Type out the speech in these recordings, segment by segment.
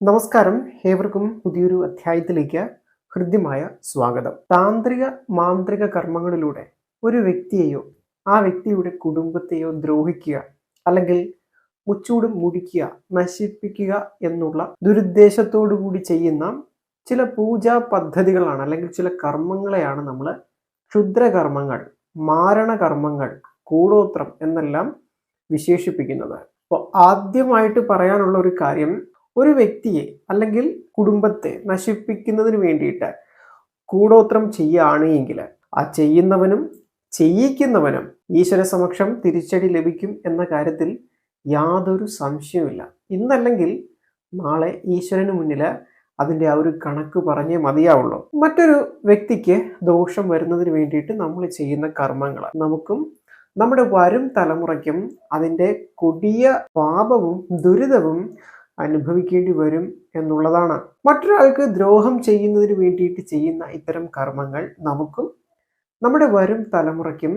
നമസ്കാരം. ഏവർക്കും പുതിയൊരു അധ്യായത്തിലേക്ക് ഹൃദ്യമായ സ്വാഗതം. താന്ത്രിക മാന്ത്രിക കർമ്മങ്ങളിലൂടെ ഒരു വ്യക്തിയെയോ ആ വ്യക്തിയുടെ കുടുംബത്തെയോ ദ്രോഹിക്കുക അല്ലെങ്കിൽ മുച്ചൂടും മുടിക്കുക നശിപ്പിക്കുക എന്നുള്ള ദുരുദ്ദേശത്തോടു കൂടി ചെയ്യുന്ന ചില പൂജാ പദ്ധതികളാണ് അല്ലെങ്കിൽ ചില കർമ്മങ്ങളെയാണ് നമ്മൾ ക്ഷുദ്രകർമ്മങ്ങൾ മാരണകർമ്മങ്ങൾ കൂടോത്രം എന്നെല്ലാം വിശേഷിപ്പിക്കുന്നത്. അപ്പോൾ ആദ്യമായിട്ട് പറയാനുള്ള ഒരു കാര്യം ഒരു വ്യക്തിയെ അല്ലെങ്കിൽ കുടുംബത്തെ നശിപ്പിക്കുന്നതിന് വേണ്ടിയിട്ട് കൂടോത്രം ചെയ്യുകയാണ് എങ്കിൽ ആ ചെയ്യുന്നവനും ചെയ്യിക്കുന്നവനും ഈശ്വര സമക്ഷം തിരിച്ചടി ലഭിക്കും എന്ന കാര്യത്തിൽ യാതൊരു സംശയവുമില്ല. ഇന്നല്ലെങ്കിൽ നാളെ ഈശ്വരന് മുന്നിൽ അതിന്റെ ആ ഒരു കണക്ക് പറഞ്ഞേ മതിയാവുള്ളൂ. മറ്റൊരു വ്യക്തിക്ക് ദോഷം വരുന്നതിന് വേണ്ടിയിട്ട് നമ്മൾ ചെയ്യുന്ന കർമ്മങ്ങൾ. നമുക്കും നമ്മുടെ വരും തലമുറയ്ക്കും അതിന്റെ കൊടിയ പാപവും ദുരിതവും അനുഭവിക്കേണ്ടി വരും എന്നുള്ളതാണ്. മറ്റൊരാൾക്ക് ദ്രോഹം ചെയ്യുന്നതിന് വേണ്ടിയിട്ട് ചെയ്യുന്ന ഇത്തരം കർമ്മങ്ങൾ നമുക്കും നമ്മുടെ വരും തലമുറയ്ക്കും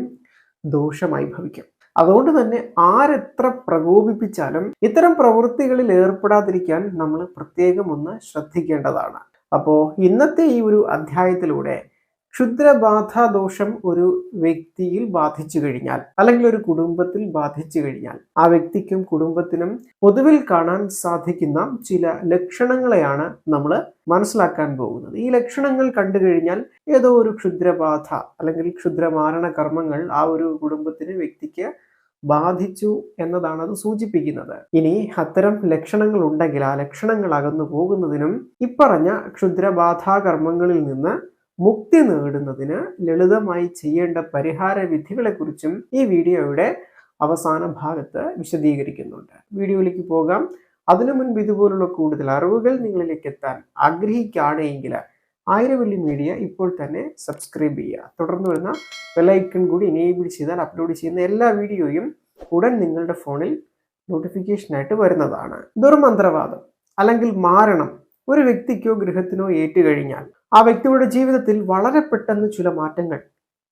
ദോഷമായി ഭവിക്കും. അതുകൊണ്ട് തന്നെ ആരെത്ര പ്രകോപിപ്പിച്ചാലും ഇത്തരം പ്രവൃത്തികളിൽ ഏർപ്പെടാതിരിക്കാൻ നമ്മൾ പ്രത്യേകം ഒന്ന് ശ്രദ്ധിക്കേണ്ടതാണ്. അപ്പോൾ ഇന്നത്തെ ഈ ഒരു അധ്യായത്തിലൂടെ ക്ഷുദ്രബാധാദോഷം ഒരു വ്യക്തിയിൽ ബാധിച്ചു കഴിഞ്ഞാൽ അല്ലെങ്കിൽ ഒരു കുടുംബത്തിൽ ബാധിച്ചു കഴിഞ്ഞാൽ ആ വ്യക്തിക്കും കുടുംബത്തിനും പൊതുവിൽ കാണാൻ സാധിക്കുന്ന ചില ലക്ഷണങ്ങളെയാണ് നമ്മൾ മനസ്സിലാക്കാൻ പോകുന്നത്. ഈ ലക്ഷണങ്ങൾ കണ്ടു കഴിഞ്ഞാൽ ഏതോ ഒരു ക്ഷുദ്രബാധ അല്ലെങ്കിൽ ക്ഷുദ്രമാരണ കർമ്മങ്ങൾ ആ ഒരു കുടുംബത്തിന് വ്യക്തിക്ക് ബാധിച്ചു എന്നതാണ് അത് സൂചിപ്പിക്കുന്നത്. ഇനി അത്തരം ലക്ഷണങ്ങൾ ഉണ്ടെങ്കിൽ ആ ലക്ഷണങ്ങൾ അകന്നു പോകുന്നതിനും ഇപ്പറഞ്ഞ ക്ഷുദ്രബാധാകർമ്മങ്ങളിൽ നിന്ന് മുക്തി നേടുന്നതിന് ലളിതമായി ചെയ്യേണ്ട പരിഹാര വിധികളെക്കുറിച്ചും ഈ വീഡിയോയുടെ അവസാന ഭാഗത്ത് വിശദീകരിക്കുന്നുണ്ട്. വീഡിയോയിലേക്ക് പോകാം. അതിനു മുൻപ് ഇതുപോലുള്ള കൂടുതൽ അറിവുകൾ നിങ്ങളിലേക്ക് എത്താൻ ആഗ്രഹിക്കുകയാണെങ്കിൽ ആയിരവല്ലി മീഡിയ ഇപ്പോൾ തന്നെ സബ്സ്ക്രൈബ് ചെയ്യുക. തുടർന്ന് വരുന്ന ബെലൈക്കൺ കൂടി എനേബിൾ ചെയ്താൽ അപ്ലോഡ് ചെയ്യുന്ന എല്ലാ വീഡിയോയും ഉടൻ നിങ്ങളുടെ ഫോണിൽ നോട്ടിഫിക്കേഷനായിട്ട് വരുന്നതാണ്. ദുർമന്ത്രവാദം അല്ലെങ്കിൽ മാരണം. ഒരു വ്യക്തിക്കോ ഗൃഹത്തിനോ ഏറ്റുകഴിഞ്ഞാൽ ആ വ്യക്തിയുടെ ജീവിതത്തിൽ വളരെ പെട്ടെന്ന് ചില മാറ്റങ്ങൾ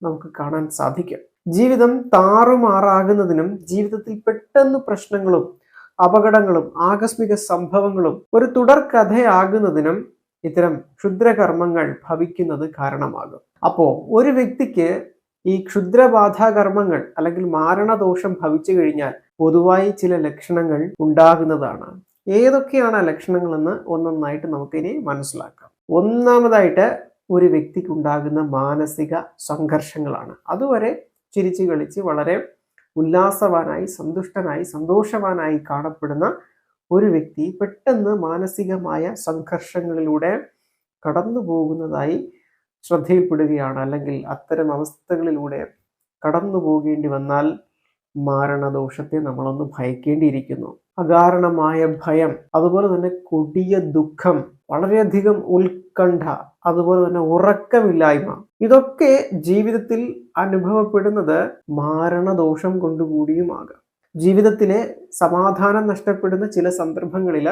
നമുക്ക് കാണാൻ സാധിക്കും. ജീവിതം താറുമാറാകുന്നതിനും ജീവിതത്തിൽ പെട്ടെന്ന് പ്രശ്നങ്ങളും അപകടങ്ങളും ആകസ്മിക സംഭവങ്ങളും ഒരു തുടർ കഥയാകുന്നതിനും ഇത്തരം ക്ഷുദ്രകർമ്മങ്ങൾ ഭവിക്കുന്നത് കാരണമാകും. അപ്പോൾ ഒരു വ്യക്തിക്ക് ഈ ക്ഷുദ്രബാധാകർമ്മങ്ങൾ അല്ലെങ്കിൽ മാരണദോഷം ഭവിച്ചു കഴിഞ്ഞാൽ പൊതുവായി ചില ലക്ഷണങ്ങൾ ഉണ്ടാകുന്നതാണ്. ഏതൊക്കെയാണ് ആ ലക്ഷണങ്ങളെന്ന് ഒന്നൊന്നായിട്ട് നമുക്കിനി മനസ്സിലാക്കാം. ഒന്നാമതായിട്ട് ഒരു വ്യക്തിക്ക് ഉണ്ടാകുന്ന മാനസിക സംഘർഷങ്ങളാണ്. അതുവരെ ചിരിച്ചു കളിച്ച് വളരെ ഉല്ലാസവാനായി സന്തുഷ്ടനായി സന്തോഷവാനായി കാണപ്പെടുന്ന ഒരു വ്യക്തി പെട്ടെന്ന് മാനസികമായ സംഘർഷങ്ങളിലൂടെ കടന്നു പോകുന്നതായി ശ്രദ്ധയിൽപ്പെടുകയാണ്. അല്ലെങ്കിൽ അത്തരം അവസ്ഥകളിലൂടെ കടന്നു പോകേണ്ടി വന്നാൽ മാരണദോഷത്തെ നമ്മളൊന്ന് ഭയക്കേണ്ടിയിരിക്കുന്നു. അകാരണമായ ഭയം അതുപോലെ തന്നെ കൊടിയ ദുഃഖം വളരെയധികം ഉത്കണ്ഠ അതുപോലെ തന്നെ ഉറക്കമില്ലായ്മ. ഇതൊക്കെ ജീവിതത്തിൽ അനുഭവപ്പെടുന്നത് മാരണദോഷം കൊണ്ടുകൂടിയുമാകാം. ജീവിതത്തിലെ സമാധാനം നഷ്ടപ്പെടുന്ന ചില സന്ദർഭങ്ങളിൽ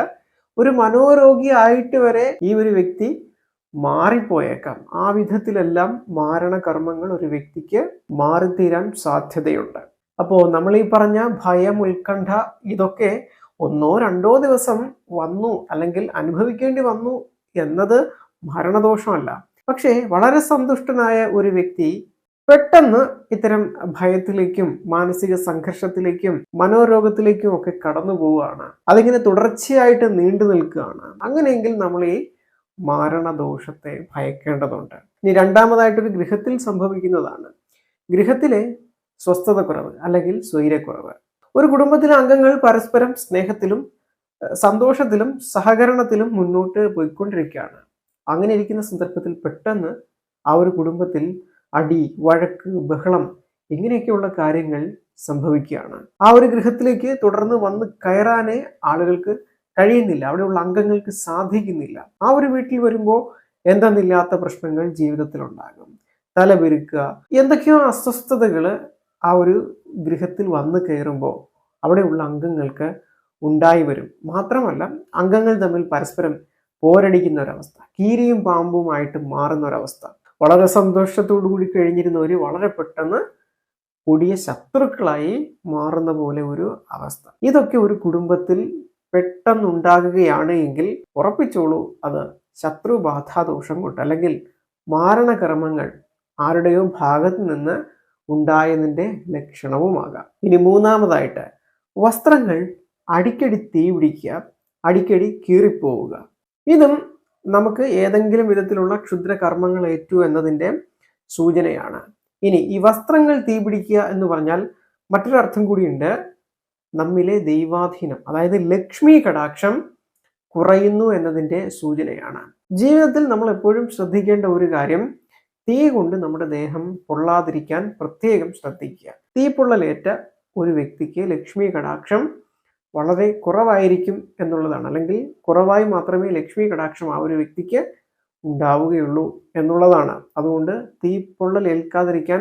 ഒരു മനോരോഗിയായിട്ട് വരെ ഈ ഒരു വ്യക്തി മാറിപ്പോയേക്കാം. ആ വിധത്തിലെല്ലാം മാരണകർമ്മങ്ങൾ ഒരു വ്യക്തിക്ക് മാറിത്തീരാൻ സാധ്യതയുണ്ട്. അപ്പോൾ നമ്മൾ ഈ പറഞ്ഞ ഭയം ഉത്കണ്ഠ ഇതൊക്കെ ഒന്നോ രണ്ടോ ദിവസം വന്നു അല്ലെങ്കിൽ അനുഭവിക്കേണ്ടി വന്നു എന്നത് മരണദോഷമല്ല. പക്ഷേ വളരെ സന്തുഷ്ടനായ ഒരു വ്യക്തി പെട്ടെന്ന് ഇത്തരം ഭയത്തിലേക്കും മാനസിക സംഘർഷത്തിലേക്കും മനോരോഗത്തിലേക്കും ഒക്കെ കടന്നു പോവുകയാണ്. അതിങ്ങനെ തുടർച്ചയായിട്ട് നീണ്ടു നിൽക്കുകയാണ്. അങ്ങനെയെങ്കിൽ നമ്മൾ ഈ മാരണദോഷത്തെ ഭയക്കേണ്ടതുണ്ട്. ഇനി രണ്ടാമതായിട്ടൊരു ഗൃഹത്തിൽ സംഭവിക്കുന്നതാണ്. ഗൃഹത്തിലെ സ്വസ്ഥത കുറവ് അല്ലെങ്കിൽ സ്വൈര്യക്കുറവ് ഒരു കുടുംബത്തിലെ അംഗങ്ങൾ പരസ്പരം സ്നേഹത്തിലും സന്തോഷത്തിലും സഹകരണത്തിലും മുന്നോട്ട് പോയിക്കൊണ്ടിരിക്കുകയാണ്. അങ്ങനെ ഇരിക്കുന്ന സന്ദർഭത്തിൽ പെട്ടെന്ന് ആ ഒരു കുടുംബത്തിൽ അടി വഴക്ക് ബഹളം ഇങ്ങനെയൊക്കെയുള്ള കാര്യങ്ങൾ സംഭവിക്കുകയാണ്. ആ ഒരു ഗൃഹത്തിലേക്ക് തുടർന്ന് വന്ന് കയറാനേ ആളുകൾക്ക് കഴിയുന്നില്ല. അവിടെയുള്ള അംഗങ്ങൾക്ക് സാധിക്കുന്നില്ല. ആ ഒരു വീട്ടിൽ വരുമ്പോൾ എന്തെന്നില്ലാത്ത പ്രശ്നങ്ങൾ ജീവിതത്തിൽ ഉണ്ടാകും തലപെരുക്കുക എന്തൊക്കെയോ അസ്വസ്ഥതകൾ ആ ഒരു ഗൃഹത്തിൽ വന്നു കയറുമ്പോൾ അവിടെയുള്ള അംഗങ്ങൾക്ക് ഉണ്ടായി വരും. മാത്രമല്ല അംഗങ്ങൾ തമ്മിൽ പരസ്പരം പോരടിക്കുന്ന ഒരവസ്ഥ കീരിയും പാമ്പുമായിട്ട് മാറുന്ന ഒരവസ്ഥ വളരെ സന്തോഷത്തോടു കൂടി കഴിഞ്ഞിരുന്നവർ വളരെ പെട്ടെന്ന് കൊടിയ ശത്രുക്കളായി മാറുന്ന പോലെ ഒരു അവസ്ഥ. ഇതൊക്കെ ഒരു കുടുംബത്തിൽ പെട്ടെന്നുണ്ടാകുകയാണ് എങ്കിൽ ഉറപ്പിച്ചോളൂ അത് ശത്രുബാധാദോഷം കൊണ്ട് അല്ലെങ്കിൽ മാരണകർമ്മങ്ങൾ ആരുടെയോ ഭാഗത്ത് നിന്ന് ഉണ്ടായതിന്റെ ലക്ഷണവുമാകാം. ഇനി മൂന്നാമതായിട്ട് വസ്ത്രങ്ങൾ അടിക്കടി തീ പിടിക്കുക അടിക്കടി കീറിപ്പോവുക. ഇതും നമുക്ക് ഏതെങ്കിലും വിധത്തിലുള്ള ക്ഷുദ്ര കർമ്മങ്ങൾ ഏറ്റു എന്നതിന്റെ സൂചനയാണ്. ഇനി ഈ വസ്ത്രങ്ങൾ തീ പിടിക്കുക എന്ന് പറഞ്ഞാൽ മറ്റൊരർത്ഥം കൂടിയുണ്ട്. നമ്മിലെ ദൈവാധീനം അതായത് ലക്ഷ്മി കടാക്ഷം കുറയുന്നു എന്നതിന്റെ സൂചനയാണ്. ജീവിതത്തിൽ നമ്മൾ എപ്പോഴും ശ്രദ്ധിക്കേണ്ട ഒരു കാര്യം തീ കൊണ്ട് നമ്മുടെ ദേഹം പൊള്ളാതിരിക്കാൻ പ്രത്യേകം ശ്രദ്ധിക്കുക. തീ പൊള്ളലേറ്റ ഒരു വ്യക്തിക്ക് ലക്ഷ്മി കടാക്ഷം വളരെ കുറവായിരിക്കും എന്നുള്ളതാണ്. അല്ലെങ്കിൽ കുറവായി മാത്രമേ ലക്ഷ്മി കടാക്ഷം ആ ഒരു വ്യക്തിക്ക് ഉണ്ടാവുകയുള്ളൂ എന്നുള്ളതാണ്. അതുകൊണ്ട് തീ പൊള്ളൽ ഏൽക്കാതിരിക്കാൻ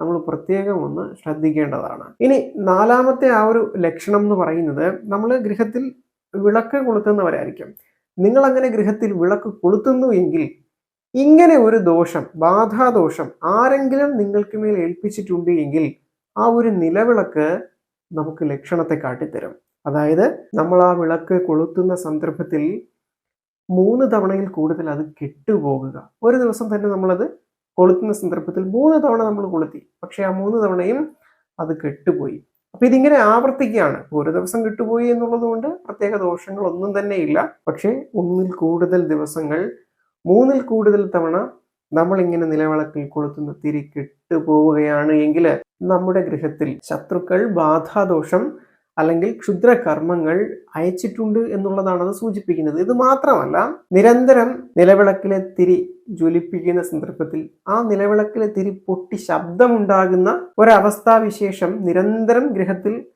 നമ്മൾ പ്രത്യേകം ഒന്ന് ശ്രദ്ധിക്കേണ്ടതാണ്. ഇനി നാലാമത്തെ ആ ഒരു ലക്ഷണം എന്ന് പറയുന്നത് നമ്മൾ ഗൃഹത്തിൽ വിളക്ക് കൊളുത്തുന്നവരായിരിക്കും. നിങ്ങൾ അങ്ങനെ ഗൃഹത്തിൽ വിളക്ക് കൊളുത്തുന്നു എങ്കിൽ ഇങ്ങനെ ഒരു ദോഷം ബാധാദോഷം ആരെങ്കിലും നിങ്ങൾക്ക് മേൽ ഏൽപ്പിച്ചിട്ടുണ്ട് എങ്കിൽ ആ ഒരു നിലവിളക്ക് നമുക്ക് ലക്ഷണത്തെ കാട്ടിത്തരും. അതായത് നമ്മൾ ആ വിളക്ക് കൊളുത്തുന്ന സന്ദർഭത്തിൽ മൂന്ന് തവണയിൽ കൂടുതൽ അത് കെട്ടുപോകുക. ഒരു ദിവസം തന്നെ നമ്മളത് കൊളുത്തുന്ന സന്ദർഭത്തിൽ മൂന്ന് തവണ നമ്മൾ കൊളുത്തി. പക്ഷേ ആ മൂന്ന് തവണയും അത് കെട്ടുപോയി. അപ്പൊ ഇതിങ്ങനെ ആവർത്തിക്കുകയാണ്. ഒരു ദിവസം കെട്ടുപോയി എന്നുള്ളത് കൊണ്ട് പ്രത്യേക ദോഷങ്ങളൊന്നും തന്നെ ഇല്ല പക്ഷേ ഒന്നിൽ കൂടുതൽ ദിവസങ്ങൾ മൂന്നിൽ കൂടുതൽ തവണ നമ്മൾ ഇങ്ങനെ നിലവിളക്കിൽ കൊളുത്തുന്ന തിരി കെട്ടുപോവുകയാണ് എങ്കിൽ നമ്മുടെ ഗൃഹത്തിൽ ശത്രുക്കൾ ബാധാദോഷം അല്ലെങ്കിൽ ക്ഷുദ്ര കർമ്മങ്ങൾ അയച്ചിട്ടുണ്ട് എന്നുള്ളതാണ് അത് സൂചിപ്പിക്കുന്നത്. ഇത് മാത്രമല്ല നിരന്തരം നിലവിളക്കിലെ തിരി ജ്വലിപ്പിക്കുന്ന സന്ദർഭത്തിൽ ആ നിലവിളക്കിലെ തിരി പൊട്ടി ശബ്ദമുണ്ടാകുന്ന ഒരവസ്ഥാവിശേഷം നിരന്തരം ഗൃഹത്തിൽ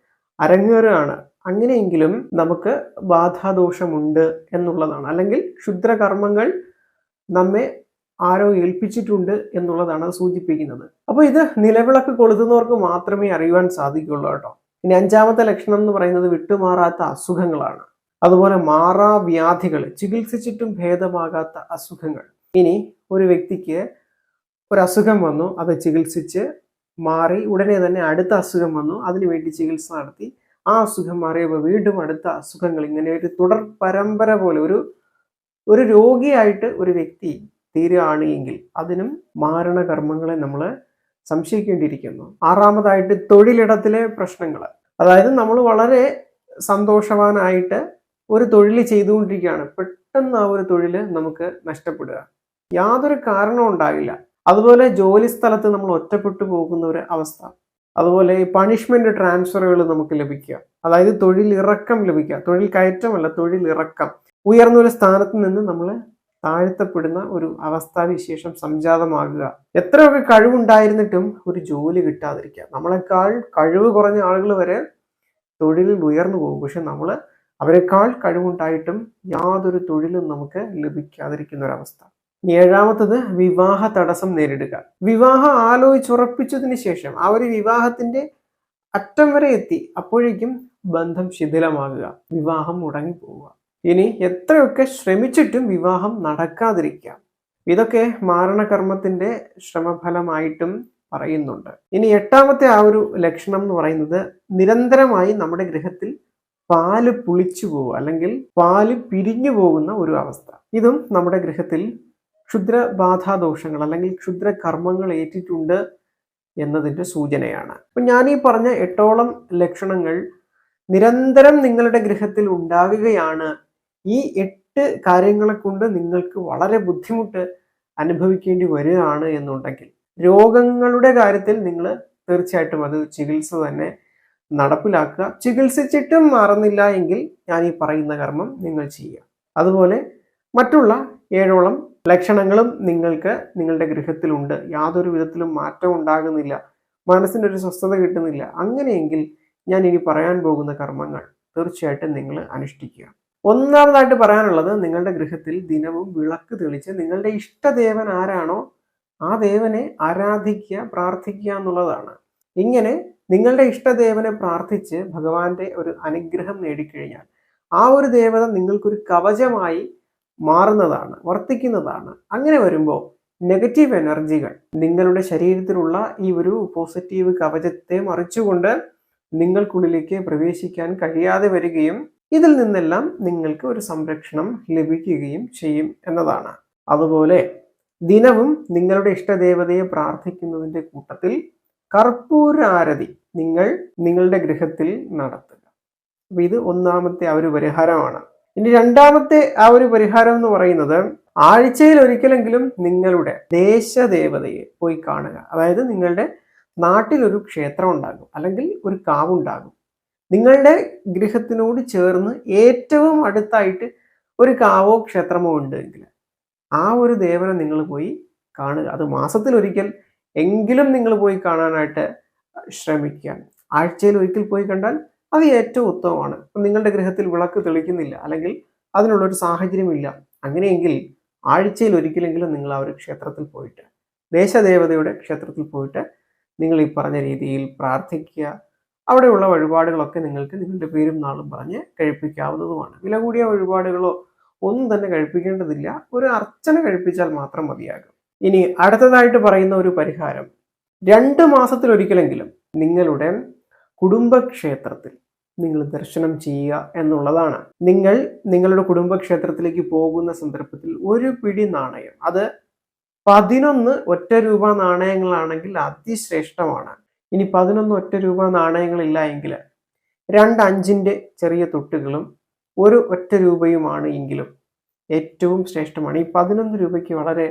അരങ്ങേറുകയാണ്. അങ്ങനെയെങ്കിലും നമുക്ക് ബാധാദോഷമുണ്ട് എന്നുള്ളതാണ്. അല്ലെങ്കിൽ ക്ഷുദ്രകർമ്മങ്ങൾ നമ്മെ ആരോ ഏൽപ്പിച്ചിട്ടുണ്ട് എന്നുള്ളതാണ് അത് സൂചിപ്പിക്കുന്നത്. അപ്പോൾ ഇത് നിലവിളക്ക് കൊളുത്തുന്നവർക്ക് മാത്രമേ അറിയുവാൻ സാധിക്കുള്ളൂ കേട്ടോ. ഇനി അഞ്ചാമത്തെ ലക്ഷണം എന്ന് പറയുന്നത് വിട്ടുമാറാത്ത അസുഖങ്ങളാണ്. അതുപോലെ മാറാ വ്യാധികൾ ചികിത്സിച്ചിട്ടും ഭേദമാകാത്ത അസുഖങ്ങൾ. ഇനി ഒരു വ്യക്തിക്ക് ഒരു അസുഖം വന്നു അത് ചികിത്സിച്ച് മാറി ഉടനെ തന്നെ അടുത്ത അസുഖം വന്നു അതിനുവേണ്ടി ചികിത്സ നടത്തി ആ അസുഖം മാറിയപ്പോൾ വീണ്ടും അടുത്ത അസുഖങ്ങൾ ഇങ്ങനെ ഒരു തുടർ പരമ്പര പോലെ ഒരു ഒരു രോഗിയായിട്ട് ഒരു വ്യക്തി തീരുകയാണ് എങ്കിൽ അതിനും മാരണകർമ്മങ്ങളെ നമ്മൾ സംശയിക്കേണ്ടിയിരിക്കുന്നു. ആറാമതായിട്ട് തൊഴിലിടത്തിലെ പ്രശ്നങ്ങൾ അതായത് നമ്മൾ വളരെ സന്തോഷവാനായിട്ട് ഒരു തൊഴിൽ ചെയ്തുകൊണ്ടിരിക്കുകയാണ്. പെട്ടെന്ന് ആ ഒരു തൊഴിൽ നമുക്ക് നഷ്ടപ്പെടുക. യാതൊരു കാരണവും ഉണ്ടാകില്ല അതുപോലെ ജോലി സ്ഥലത്ത് നമ്മൾ ഒറ്റപ്പെട്ടു പോകുന്ന ഒരു അവസ്ഥ. അതുപോലെ പണിഷ്മെന്റ് ട്രാൻസ്ഫറുകൾ നമുക്ക് ലഭിക്കുക. അതായത് തൊഴിൽ ഇറക്കം ലഭിക്കുക. തൊഴിൽ കയറ്റമല്ല തൊഴിൽ ഇറക്കം ഉയർന്ന ഒരു സ്ഥാനത്ത് നിന്ന് നമ്മൾ താഴ്ത്തപ്പെടുന്ന ഒരു അവസ്ഥാവിശേഷം സംജാതമാകുക. എത്രയൊക്കെ കഴിവുണ്ടായിരുന്നിട്ടും ഒരു ജോലി കിട്ടാതിരിക്കുക. നമ്മളെക്കാൾ കഴിവ് കുറഞ്ഞ ആളുകൾ വരെ തൊഴിലിൽ ഉയർന്നു പോകും. പക്ഷെ നമ്മൾ അവരെക്കാൾ കഴിവുണ്ടായിട്ടും യാതൊരു തൊഴിലും നമുക്ക് ലഭിക്കാതിരിക്കുന്ന ഒരവസ്ഥ ഏഴാമത്തത് വിവാഹ തടസ്സം നേരിടുക. വിവാഹം ആലോചിച്ചുറപ്പിച്ചതിന് ശേഷം ആ ഒരു വിവാഹത്തിന്റെ അറ്റം വരെ എത്തി. അപ്പോഴേക്കും ബന്ധം ശിഥിലമാകുക. വിവാഹം മുടങ്ങിപ്പോവുക. ഇനി എത്രയൊക്കെ ശ്രമിച്ചിട്ടും വിവാഹം നടക്കാതിരിക്കാം. ഇതൊക്കെ മാരണകർമ്മത്തിന്റെ ശ്രമഫലമായിട്ടും പറയുന്നുണ്ട്. ഇനി എട്ടാമത്തെ ആ ഒരു ലക്ഷണം എന്ന് പറയുന്നത് നിരന്തരമായി നമ്മുടെ ഗൃഹത്തിൽ പാൽ പുളിച്ചു പോകുക അല്ലെങ്കിൽ പാൽ പിരിഞ്ഞു പോകുന്ന ഒരു അവസ്ഥ. ഇതും നമ്മുടെ ഗൃഹത്തിൽ ക്ഷുദ്ര ബാധാദോഷങ്ങൾ അല്ലെങ്കിൽ ക്ഷുദ്ര കർമ്മങ്ങൾ ഏറ്റിട്ടുണ്ട് എന്നതിന്റെ സൂചനയാണ്. അപ്പം ഞാൻ ഈ പറഞ്ഞ എട്ടോളം ലക്ഷണങ്ങൾ നിരന്തരം നിങ്ങളുടെ ഗൃഹത്തിൽ ഉണ്ടാകുകയാണ് ഈ എട്ട് കാര്യങ്ങളെ കൊണ്ട് നിങ്ങൾക്ക് വളരെ ബുദ്ധിമുട്ട് അനുഭവിക്കേണ്ടി വരികയാണ് എന്നുണ്ടെങ്കിൽ രോഗങ്ങളുടെ കാര്യത്തിൽ നിങ്ങൾ തീർച്ചയായിട്ടും അത് ചികിത്സ തന്നെ നടപ്പിലാക്കുക. ചികിത്സിച്ചിട്ടും മാറുന്നില്ല എങ്കിൽ ഞാൻ ഈ പറയുന്ന കർമ്മം നിങ്ങൾ ചെയ്യുക. അതുപോലെ മറ്റുള്ള ഏഴോളം ലക്ഷണങ്ങളും നിങ്ങൾക്ക് നിങ്ങളുടെ ഗൃഹത്തിലുണ്ട്. യാതൊരു വിധത്തിലും മാറ്റം ഉണ്ടാകുന്നില്ല. മനസ്സിനൊരു സ്വസ്ഥത കിട്ടുന്നില്ല. അങ്ങനെയെങ്കിൽ ഞാൻ ഇനി പറയാൻ പോകുന്ന കർമ്മങ്ങൾ തീർച്ചയായിട്ടും നിങ്ങൾ അനുഷ്ഠിക്കുക. ഒന്നാമതായിട്ട് പറയാനുള്ളത് നിങ്ങളുടെ ഗൃഹത്തിൽ ദിനവും വിളക്ക് തെളിച്ച് നിങ്ങളുടെ ഇഷ്ടദേവൻ ആരാണോ ആ ദേവനെ ആരാധിക്കുക പ്രാർത്ഥിക്കുക എന്നുള്ളതാണ്. ഇങ്ങനെ നിങ്ങളുടെ ഇഷ്ടദേവനെ പ്രാർത്ഥിച്ച് ഭഗവാന്റെ ഒരു അനുഗ്രഹം നേടിക്കഴിഞ്ഞാൽ ആ ഒരു ദേവത നിങ്ങൾക്കൊരു കവചമായി മാറുന്നതാണ് വർത്തിക്കുന്നതാണ്. അങ്ങനെ വരുമ്പോൾ നെഗറ്റീവ് എനർജികൾ നിങ്ങളുടെ ശരീരത്തിലുള്ള ഈ ഒരു പോസിറ്റീവ് കവചത്തെ മറിച്ചുകൊണ്ട് നിങ്ങൾക്കുള്ളിലേക്ക് പ്രവേശിക്കാൻ കഴിയാതെ വരികയും ഇതിൽ നിന്നെല്ലാം നിങ്ങൾക്ക് ഒരു സംരക്ഷണം ലഭിക്കുകയും ചെയ്യും എന്നതാണ്. അതുപോലെ ദിനവും നിങ്ങളുടെ ഇഷ്ടദേവതയെ പ്രാർത്ഥിക്കുന്നതിന്റെ കൂട്ടത്തിൽ കർപ്പൂരാരതി നിങ്ങൾ നിങ്ങളുടെ ഗൃഹത്തിൽ നടത്തുക. അപ്പം ഇത് ഒന്നാമത്തെ ആ ഒരു പരിഹാരമാണ്. ഇനി രണ്ടാമത്തെ ആ ഒരു പരിഹാരം എന്ന് പറയുന്നത് ആഴ്ചയിൽ ഒരിക്കലെങ്കിലും നിങ്ങളുടെ ദേശദേവതയെ പോയി കാണുക. അതായത് നിങ്ങളുടെ നാട്ടിലൊരു ക്ഷേത്രം ഉണ്ടാകും അല്ലെങ്കിൽ ഒരു കാവുണ്ടാകും. നിങ്ങളുടെ ഗൃഹത്തിനോട് ചേർന്ന് ഏറ്റവും അടുത്തായിട്ട് ഒരു കാവോ ക്ഷേത്രമോ ഉണ്ടെങ്കിൽ ആ ഒരു ദേവനെ നിങ്ങൾ പോയി കാണുക. അത് മാസത്തിൽ ഒരിക്കൽ എങ്കിലും നിങ്ങൾ പോയി കാണാനായിട്ട് ശ്രമിക്കുക. ആഴ്ചയിൽ ഒരിക്കൽ പോയി കണ്ടാൽ അത് ഏറ്റവും ഉത്തമമാണ്. നിങ്ങളുടെ ഗൃഹത്തിൽ വിളക്ക് തെളിക്കുന്നില്ല അല്ലെങ്കിൽ അതിനുള്ളൊരു സാഹചര്യമില്ല. അങ്ങനെയെങ്കിൽ ആഴ്ചയിൽ ഒരിക്കലെങ്കിലും നിങ്ങൾ ആ ഒരു ക്ഷേത്രത്തിൽ പോയിട്ട് ദേശദേവതയുടെ ക്ഷേത്രത്തിൽ പോയിട്ട് നിങ്ങൾ ഈ പറഞ്ഞ രീതിയിൽ പ്രാർത്ഥിക്കുക. അവിടെയുള്ള വഴിപാടുകളൊക്കെ നിങ്ങൾക്ക് നിങ്ങളുടെ പേരും നാളും പറഞ്ഞ് കഴിപ്പിക്കാവുന്നതുമാണ്. വില കൂടിയ വഴിപാടുകളോ ഒന്നും തന്നെ കഴിപ്പിക്കേണ്ടതില്ല. ഒരു അർച്ചന കഴിപ്പിച്ചാൽ മാത്രം മതിയാകും. ഇനി അടുത്തതായിട്ട് പറയുന്ന ഒരു പരിഹാരം. രണ്ട് മാസത്തിലൊരിക്കലെങ്കിലും നിങ്ങളുടെ കുടുംബക്ഷേത്രത്തിൽ നിങ്ങൾ ദർശനം ചെയ്യുക എന്നുള്ളതാണ്. നിങ്ങൾ നിങ്ങളുടെ കുടുംബക്ഷേത്രത്തിലേക്ക് പോകുന്ന സന്ദർഭത്തിൽ ഒരു പിടി നാണയം. അത് പതിനൊന്ന് ഒറ്റ രൂപ നാണയങ്ങളാണെങ്കിൽ അതിശ്രേഷ്ഠമാണ്. ഇനി പതിനൊന്ന് ഒറ്റ രൂപ നാണയങ്ങളില്ല എങ്കിൽ രണ്ട് അഞ്ചിന്റെ ചെറിയ തൊട്ടുകളും ഒരു ഒറ്റ രൂപയുമാണ് എങ്കിലും ഏറ്റവും ശ്രേഷ്ഠമാണ്. ഈ പതിനൊന്ന് രൂപയ്ക്ക് വളരെ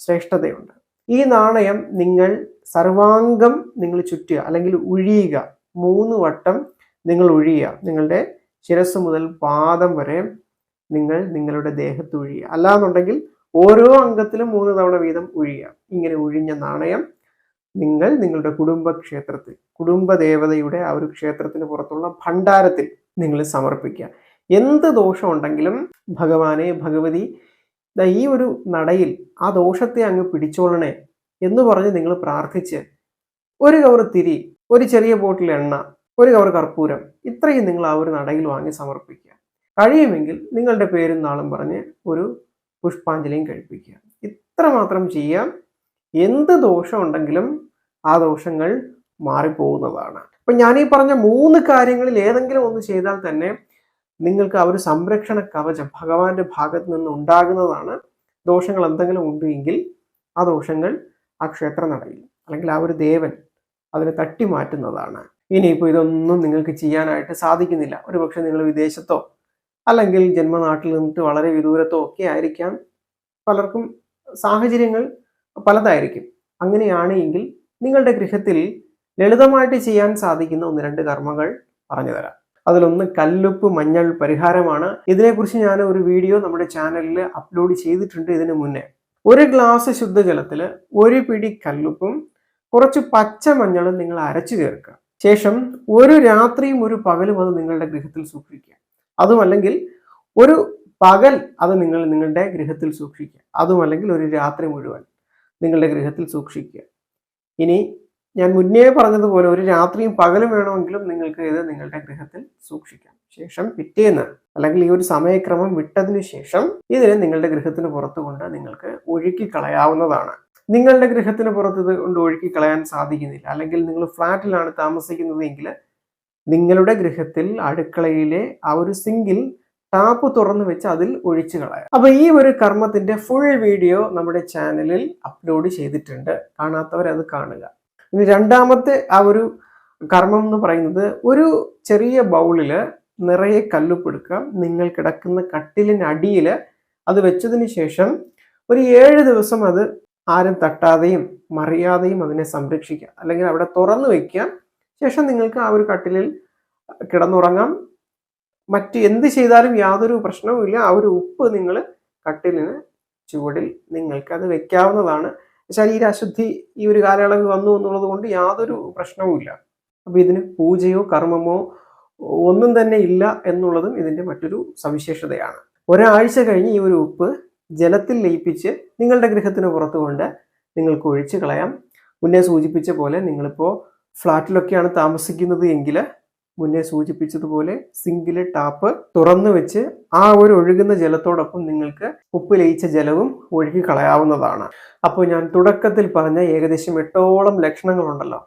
ശ്രേഷ്ഠതയുണ്ട്. ഈ നാണയം നിങ്ങൾ സർവാംഗം നിങ്ങൾ ചുറ്റുക അല്ലെങ്കിൽ ഉഴിയുക. മൂന്ന് വട്ടം നിങ്ങൾ ഒഴിയുക നിങ്ങളുടെ ശിരസ് മുതൽ പാദം വരെ നിങ്ങൾ നിങ്ങളുടെ ദേഹത്ത് ഒഴിയുക അല്ലാന്നുണ്ടെങ്കിൽ ഓരോ അംഗത്തിലും മൂന്ന് തവണ വീതം ഒഴിയുക ഇങ്ങനെ ഒഴിഞ്ഞ നാണയം നിങ്ങൾ നിങ്ങളുടെ കുടുംബക്ഷേത്രത്തിൽ കുടുംബദേവതയുടെ ആ ഒരു ക്ഷേത്രത്തിന് പുറത്തുള്ള ഭണ്ഡാരത്തിൽ നിങ്ങൾ സമർപ്പിക്കുക. എന്ത് ദോഷമുണ്ടെങ്കിലും ഭഗവാനെ ഭഗവതി ഈ ഒരു നടയിൽ ആ ദോഷത്തെ അങ്ങ് പിടിച്ചോളണേ എന്ന് പറഞ്ഞ് നിങ്ങൾ പ്രാർത്ഥിച്ച് ഒരു കവർ തിരി ഒരു ചെറിയ ബോട്ടിൽ എണ്ണ ഒരു കവർ കർപ്പൂരം ഇത്രയും നിങ്ങൾ ആ ഒരു നടയിൽ വാങ്ങി സമർപ്പിക്കുക. കഴിയുമെങ്കിൽ നിങ്ങളുടെ പേരും നാളും പറഞ്ഞ് ഒരു പുഷ്പാഞ്ജലിയും കഴിപ്പിക്കുക. ഇത്ര മാത്രം ചെയ്യാം എന്ത് ദോഷമുണ്ടെങ്കിലും ആ ദോഷങ്ങൾ മാറിപ്പോകുന്നതാണ്. അപ്പം ഞാൻ ഈ പറഞ്ഞ മൂന്ന് കാര്യങ്ങളിൽ ഏതെങ്കിലും ഒന്ന് ചെയ്താൽ തന്നെ നിങ്ങൾക്ക് ആ ഒരു സംരക്ഷണ കവചം ഭഗവാന്റെ ഭാഗത്ത് നിന്ന് ഉണ്ടാകുന്നതാണ്. ദോഷങ്ങൾ എന്തെങ്കിലും ഉണ്ട് എങ്കിൽ ആ ദോഷങ്ങൾ ആ ക്ഷേത്ര നടയിൽ അല്ലെങ്കിൽ ആ ഒരു ദേവൻ അതിനെ തട്ടി മാറ്റുന്നതാണ് ഇനിയിപ്പോൾ ഇതൊന്നും നിങ്ങൾക്ക് ചെയ്യാനായിട്ട് സാധിക്കുന്നില്ല. ഒരുപക്ഷെ നിങ്ങൾ വിദേശത്തോ അല്ലെങ്കിൽ ജന്മനാട്ടിൽ നിന്നിട്ട് വളരെ വിദൂരത്തോ ഒക്കെ ആയിരിക്കാം. പലർക്കും സാഹചര്യങ്ങൾ പലതായിരിക്കും. അങ്ങനെയാണ് എങ്കിൽ നിങ്ങളുടെ ഗൃഹത്തിൽ ലളിതമായിട്ട് ചെയ്യാൻ സാധിക്കുന്ന ഒന്ന് രണ്ട് കർമ്മങ്ങൾ പറഞ്ഞു തരാം. അതിലൊന്ന് കല്ലുപ്പ് മഞ്ഞൾ പരിഹാരമാണ്. ഇതിനെക്കുറിച്ച് ഞാൻ ഒരു വീഡിയോ നമ്മുടെ ചാനലിൽ അപ്ലോഡ് ചെയ്തിട്ടുണ്ട് ഇതിനു മുന്നേ. ഒരു ഗ്ലാസ് ശുദ്ധജലത്തിൽ ഒരു പിടി കല്ലുപ്പും കുറച്ച് പച്ച മഞ്ഞളും നിങ്ങൾ അരച്ചു ചേർക്കുക. ശേഷം ഒരു രാത്രിയും ഒരു പകലും അത് നിങ്ങളുടെ ഗൃഹത്തിൽ സൂക്ഷിക്കുക. അതുമല്ലെങ്കിൽ ഒരു പകൽ അത് നിങ്ങൾ നിങ്ങളുടെ ഗൃഹത്തിൽ സൂക്ഷിക്കുക. അതുമല്ലെങ്കിൽ ഒരു രാത്രി മുഴുവൻ നിങ്ങളുടെ ഗൃഹത്തിൽ സൂക്ഷിക്കുക. ഇനി ഞാൻ മുന്നേ പറഞ്ഞതുപോലെ ഒരു രാത്രിയും പകലും വേണമെങ്കിലും നിങ്ങൾക്ക് ഇത് നിങ്ങളുടെ ഗൃഹത്തിൽ സൂക്ഷിക്കാം. ശേഷം പിറ്റേന്ന് അല്ലെങ്കിൽ ഈ ഒരു സമയക്രമം വിട്ടതിനു ശേഷം ഇതിനെ നിങ്ങളുടെ ഗൃഹത്തിന് പുറത്തു കൊണ്ട് നിങ്ങൾക്ക് ഒഴുക്കി കളയാവുന്നതാണ് നിങ്ങളുടെ ഗൃഹത്തിന് പുറത്ത് ഇത് കൊണ്ട് ഒഴുക്കി കളയാൻ സാധിക്കുന്നില്ല. അല്ലെങ്കിൽ നിങ്ങൾ ഫ്ലാറ്റിലാണ് താമസിക്കുന്നതെങ്കിൽ നിങ്ങളുടെ ഗൃഹത്തിൽ അടുക്കളയിലെ ആ ഒരു സിങ്കിൽ ടാപ്പ് തുറന്നു വെച്ച് അതിൽ ഒഴിച്ചു കളയാം. അപ്പൊ ഈ ഒരു കർമ്മത്തിന്റെ ഫുൾ വീഡിയോ നമ്മുടെ ചാനലിൽ അപ്ലോഡ് ചെയ്തിട്ടുണ്ട്. കാണാത്തവരത് കാണുക. ഇനി രണ്ടാമത്തെ ആ ഒരു കർമ്മം എന്ന് പറയുന്നത് ഒരു ചെറിയ ബൗളിൽ നിറയെ കല്ലുപ്പെടുക്കുക. നിങ്ങൾ കിടക്കുന്ന കട്ടിലിനടിയിൽ അത് വെച്ചതിന് ശേഷം ഒരു ഏഴ് ദിവസം അത് ആരും തട്ടാതെയും മറിയാതെയും അതിനെ സംരക്ഷിക്കുക. അല്ലെങ്കിൽ അവിടെ തുറന്നു വയ്ക്കുക ശേഷം നിങ്ങൾക്ക് ആ ഒരു കട്ടിലിൽ കിടന്നുറങ്ങാം. മറ്റ് എന്ത് ചെയ്താലും യാതൊരു പ്രശ്നവുമില്ല ആ ഒരു ഉപ്പ് നിങ്ങൾ കട്ടിലിന് ചുവടിൽ നിങ്ങൾക്ക് അത് വെക്കാവുന്നതാണ് ശരീര അശുദ്ധി ഈ ഒരു കാലയളവിൽ വന്നു എന്നുള്ളത് കൊണ്ട് യാതൊരു പ്രശ്നവുമില്ല അപ്പോൾ ഇതിന് പൂജയോ കർമ്മമോ ഒന്നും തന്നെ ഇല്ല എന്നുള്ളതും ഇതിന്റെ മറ്റൊരു സവിശേഷതയാണ്. ഒരാഴ്ച കഴിഞ്ഞ് ഈ ഒരു ഉപ്പ് ജലത്തിൽ ലയിപ്പിച്ച് നിങ്ങളുടെ ഗൃഹത്തിന് പുറത്തുകൊണ്ട് നിങ്ങൾക്ക് ഒഴിച്ചു കളയാം. മുന്നേ സൂചിപ്പിച്ച പോലെ നിങ്ങളിപ്പോൾ ഫ്ലാറ്റിലൊക്കെയാണ് താമസിക്കുന്നത് എങ്കിൽ മുന്നേ സൂചിപ്പിച്ചതുപോലെ സിങ്കിലെ ടാപ്പ് തുറന്നു വെച്ച് ആ ഒരു ഒഴുകുന്ന ജലത്തോടൊപ്പം നിങ്ങൾക്ക് ഉപ്പ് ലയിച്ച ജലവും ഒഴുകി കളയാവുന്നതാണ്. അപ്പോൾ ഞാൻ തുടക്കത്തിൽ പറഞ്ഞ ഏകദേശം എട്ടോളം ലക്ഷണങ്ങളുണ്ടല്ലോ.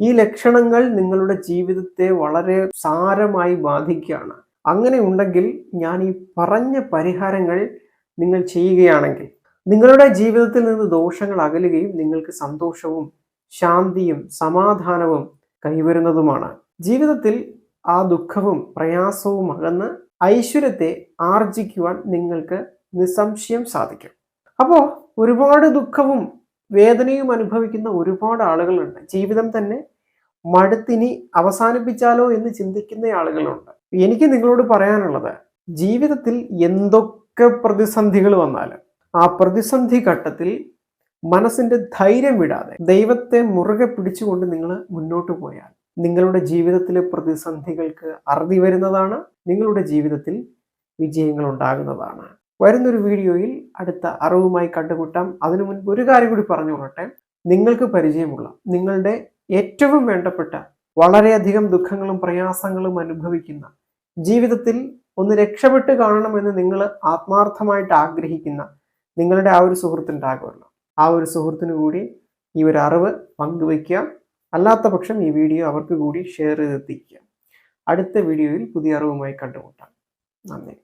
ഈ ലക്ഷണങ്ങൾ നിങ്ങളുടെ ജീവിതത്തെ വളരെ സാരമായി ബാധിക്കുകയാണ്. അങ്ങനെ ഉണ്ടെങ്കിൽ ഞാൻ ഈ പറഞ്ഞ പരിഹാരങ്ങൾ നിങ്ങൾ ചെയ്യുകയാണെങ്കിൽ നിങ്ങളുടെ ജീവിതത്തിൽ നിന്ന് ദോഷങ്ങൾ അകലുകയും നിങ്ങൾക്ക് സന്തോഷവും ശാന്തിയും സമാധാനവും കൈവരുന്നതുമാണ്. ജീവിതത്തിൽ ആ ദുഃഖവും പ്രയാസവും അകന്ന് ഐശ്വര്യത്തെ ആർജിക്കുവാൻ നിങ്ങൾക്ക് നിസ്സംശയം സാധിക്കും. അപ്പോൾ ഒരുപാട് ദുഃഖവും വേദനയും അനുഭവിക്കുന്ന ഒരുപാട് ആളുകളുണ്ട്. ജീവിതം തന്നെ മടുത്തിനി അവസാനിപ്പിച്ചാലോ എന്ന് ചിന്തിക്കുന്ന ആളുകളുണ്ട്. എനിക്ക് നിങ്ങളോട് പറയാനുള്ളത് ജീവിതത്തിൽ എന്തൊക്കെ പ്രതിസന്ധികൾ വന്നാലും ആ പ്രതിസന്ധി ഘട്ടത്തിൽ മനസ്സിന്റെ ധൈര്യം വിടാതെ ദൈവത്തെ മുറുകെ പിടിച്ചുകൊണ്ട് നിങ്ങൾ മുന്നോട്ട് പോയാൽ നിങ്ങളുടെ ജീവിതത്തിലെ പ്രതിസന്ധികൾക്ക് അറുതി വരുന്നതാണ് നിങ്ങളുടെ ജീവിതത്തിൽ വിജയങ്ങൾ ഉണ്ടാകുന്നതാണ്. വരുന്നൊരു വീഡിയോയിൽ അടുത്ത അറിവുമായി കണ്ടുമുട്ടാം. അതിനു മുൻപ് ഒരു കാര്യം കൂടി പറഞ്ഞു കൊള്ളട്ടെ. നിങ്ങൾക്ക് പരിചയമുള്ള നിങ്ങളുടെ ഏറ്റവും വേണ്ടപ്പെട്ട വളരെയധികം ദുഃഖങ്ങളും പ്രയാസങ്ങളും അനുഭവിക്കുന്ന ജീവിതത്തിൽ ഒന്ന് രക്ഷപ്പെട്ട് കാണണമെന്ന് നിങ്ങൾ ആത്മാർത്ഥമായിട്ട് ആഗ്രഹിക്കുന്ന നിങ്ങളുടെ ആ ഒരു സുഹൃത്തുണ്ടാകുമല്ലോ. ആ ഒരു സുഹൃത്തിനു കൂടി ഈ ഒരു അറിവ് പങ്കുവയ്ക്കുക അല്ലാത്ത പക്ഷം ഈ വീഡിയോ അവർക്ക് കൂടി ഷെയർ ചെയ്തെത്തിക്കുക അടുത്ത വീഡിയോയിൽ പുതിയ അറിവുമായി കണ്ടുമുട്ടാം. നന്ദി.